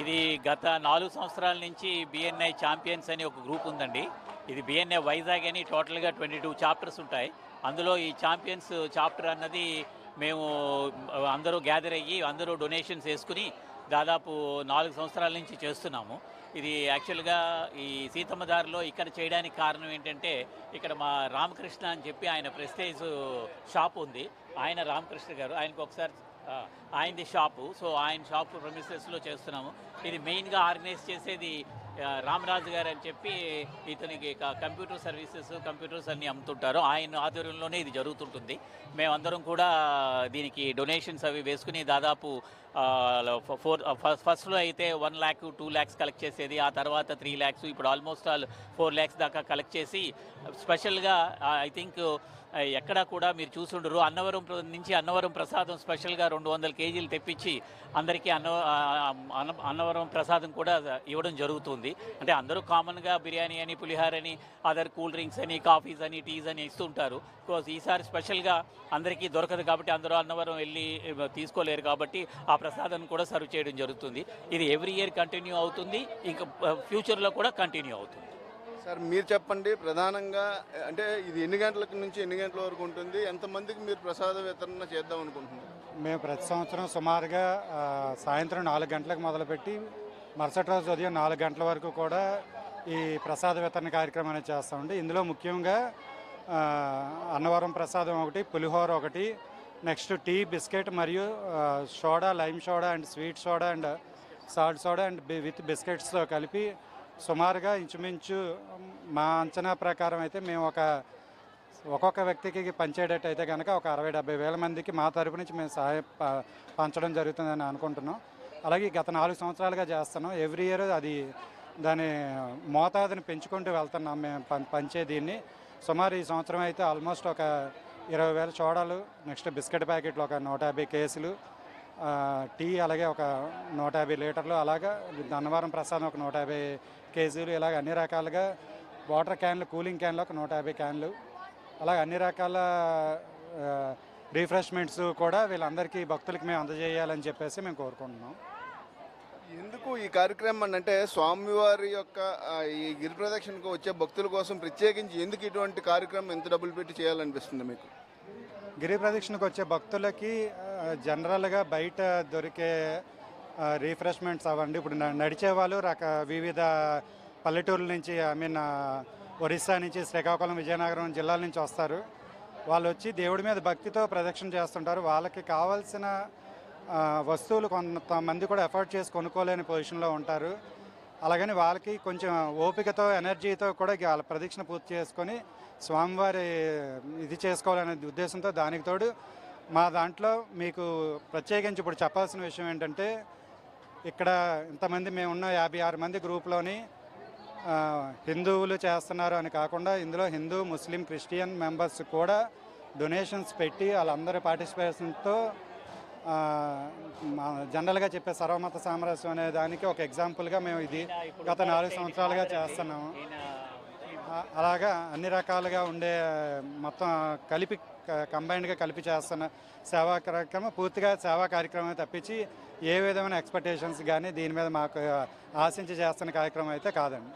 ఇది గత నాలుగు సంవత్సరాల నుంచి బిఎన్ఐ ఛాంపియన్స్ అని ఒక గ్రూప్ ఉందండి. ఇది బిఎన్ఐ వైజాగ్ అని టోటల్గా ట్వంటీ టూ చాప్టర్స్ ఉంటాయి. అందులో ఈ ఛాంపియన్స్ చాప్టర్ అన్నది మేము అందరూ గ్యాదర్ అయ్యి అందరూ డొనేషన్స్ వేసుకుని దాదాపు నాలుగు సంవత్సరాల నుంచి చేస్తున్నాము. ఇది యాక్చువల్గా ఈ సీతమ్మ దారిలో ఇక్కడ చేయడానికి కారణం ఏంటంటే ఇక్కడ మా రామకృష్ణ అని చెప్పి ఆయన ప్రెస్టేజ్ షాప్ ఉంది. ఆయన రామకృష్ణ గారు ఆయనకు ఒకసారి ఆయనది షాపు. సో ఆయన షాప్ ప్రమిసెస్లో చేస్తున్నాము. ఇది మెయిన్గా ఆర్గనైజ్ చేసేది రామరాజు గారు అని చెప్పి ఇతనికి కంప్యూటర్ సర్వీసెస్ కంప్యూటర్స్ అన్నీ అమ్ముతుంటారు. ఆయన ఆధ్వర్యంలోనే ఇది జరుగుతుంటుంది. మేమందరం కూడా దీనికి డొనేషన్స్ అవి వేసుకుని దాదాపు ఫోర్ ఫస్ట్లో అయితే one lakh two lakhs collect చేసేది. ఆ తర్వాత త్రీ ల్యాక్స్ ఇప్పుడు ఆల్మోస్ట్ ఆల్ ఫోర్ ల్యాక్స్ దాకా కలెక్ట్ చేసి స్పెషల్గా ఐ థింక్ ఎక్కడా కూడా మీరు చూసుండరు. అన్నవరం నుంచి అన్నవరం ప్రసాదం స్పెషల్గా రెండు వందల కేజీలు తెప్పించి అందరికీ అన్న అన్నవరం ప్రసాదం కూడా ఇవ్వడం జరుగుతుంది. అంటే అందరూ కామన్గా బిర్యానీ అని పులిహార అని అదర్ కూల్ డ్రింక్స్ అని కాఫీస్ అని టీస్ అని ఇస్తుంటారు. బికాస్ ఈసారి స్పెషల్గా అందరికీ దొరకదు కాబట్టి అందరూ అన్నవరం వెళ్ళి తీసుకోలేరు కాబట్టి ఆ ప్రసాదం కూడా సర్వ్ చేయడం జరుగుతుంది. ఇది ఎవ్రీ ఇయర్ కంటిన్యూ అవుతుంది. ఇంకా ఫ్యూచర్లో కూడా కంటిన్యూ అవుతుంది. సార్ మీరు చెప్పండి ప్రధానంగా అంటే ఇది ఎన్ని గంటల నుంచి ఎన్ని గంటల వరకు ఉంటుంది? ఎంతమందికి మీరు ప్రసాద వితరణ చేద్దాం అనుకుంటున్నారు? మేము ప్రతి సంవత్సరం సుమారుగా సాయంత్రం నాలుగు గంటలకు మొదలుపెట్టి మరుసటి రోజు ఉదయం నాలుగు గంటల వరకు కూడా ఈ ప్రసాద వితరణ కార్యక్రమం అనేది చేస్తామండి ఇందులో ముఖ్యంగా అన్నవరం ప్రసాదం ఒకటి పులిహోర ఒకటి నెక్స్ట్ టీ బిస్కెట్ మరియు soda lime soda and sweet soda and salt soda and with బిస్కెట్స్తో కలిపి సుమారుగా ఇంచుమించు మా అంచనా ప్రకారం అయితే మేము ఒక ఒక్కొక్క వ్యక్తికి పంచేటట్టు అయితే కనుక ఒక అరవై డెబ్బై వేల మందికి మా తరపు నుంచి మేము సహాయం ప- పంచడం జరుగుతుందని అనుకుంటున్నాం. అలాగే గత నాలుగు సంవత్సరాలుగా చేస్తున్నాం. ఎవ్రీ ఇయర్ అది దాని మోతాదుని పెంచుకుంటూ వెళ్తున్నాం మేము పం పంచే దీన్ని. సుమారు ఈ సంవత్సరం అయితే ఆల్మోస్ట్ ఒక ఇరవై వేల చోడాలు నెక్స్ట్ బిస్కెట్ ప్యాకెట్లు ఒక నూట యాభై కేసులు టీ అలాగే ఒక నూట యాభై లీటర్లు అలాగా అన్నవరం ప్రసాదం ఒక నూట యాభై కేజీలు ఇలాగ అన్ని రకాలుగా వాటర్ క్యాన్లు కూలింగ్ క్యాన్లు ఒక నూట యాభై క్యాన్లు. అలాగే అన్ని రకాల రిఫ్రెష్మెంట్స్ కూడా వీళ్ళందరికీ భక్తులకి మేము అందజేయాలని చెప్పేసి మేము కోరుకుంటున్నాం. ఎందుకు ఈ కార్యక్రమం అని అంటే స్వామివారి యొక్క ఈ గిరి ప్రదక్షిణకు వచ్చే భక్తుల కోసం ప్రత్యేకించి ఎందుకు ఇటువంటి కార్యక్రమం ఎంత డబ్బులు పెట్టి చేయాలనిపిస్తుంది మీకు? గిరి ప్రదక్షిణకు వచ్చే భక్తులకి జనరల్గా బయట దొరికే రిఫ్రెష్మెంట్స్ అవ్వండి ఇప్పుడు నడిచే వాళ్ళు రక వివిధ పల్లెటూర్ల నుంచి ఐ మీన్ ఒరిస్సా నుంచి శ్రీకాకుళం విజయనగరం జిల్లాల నుంచి వస్తారు. వాళ్ళు వచ్చి దేవుడి మీద భక్తితో ప్రదక్షిణ చేస్తుంటారు. వాళ్ళకి కావాల్సిన వస్తువులు కొంతమంది కూడా ఎఫర్ట్ చేసి కొనుక్కోలేని పొజిషన్లో ఉంటారు. అలాగని వాళ్ళకి కొంచెం ఓపికతో ఎనర్జీతో కూడా వాళ్ళ ప్రదక్షిణ పూర్తి చేసుకొని స్వామివారి ఇది చేసుకోవాలనే ఉద్దేశంతో దానికి తోడు మా దాంట్లో మీకు ప్రత్యేకించి ఇప్పుడు చెప్పాల్సిన విషయం ఏంటంటే ఇక్కడ ఇంతమంది మేము ఉన్న యాభై ఆరు మంది గ్రూప్లోని హిందువులు చేస్తున్నారు అని కాకుండా ఇందులో హిందూ ముస్లిం క్రిస్టియన్ మెంబర్స్ కూడా డొనేషన్స్ పెట్టి వాళ్ళందరి పార్టిసిపేషన్తో జనరల్గా చెప్పే సర్వమత సామరస్యం అనే దానికి ఒక ఎగ్జాంపుల్గా మేము ఇది గత నాలుగు సంవత్సరాలుగా చేస్తున్నాము. అలాగా అన్ని రకాలుగా ఉండే మొత్తం కలిపి కంబైన్డ్గా కలిపి చేస్తున్న సేవా కార్యక్రమం పూర్తిగా సేవా కార్యక్రమం తప్పించి ఏ విధమైన ఎక్స్పెక్టేషన్స్ కానీ దీని మీద మాకు ఆశించి చేస్తున్న కార్యక్రమం అయితే కాదండి.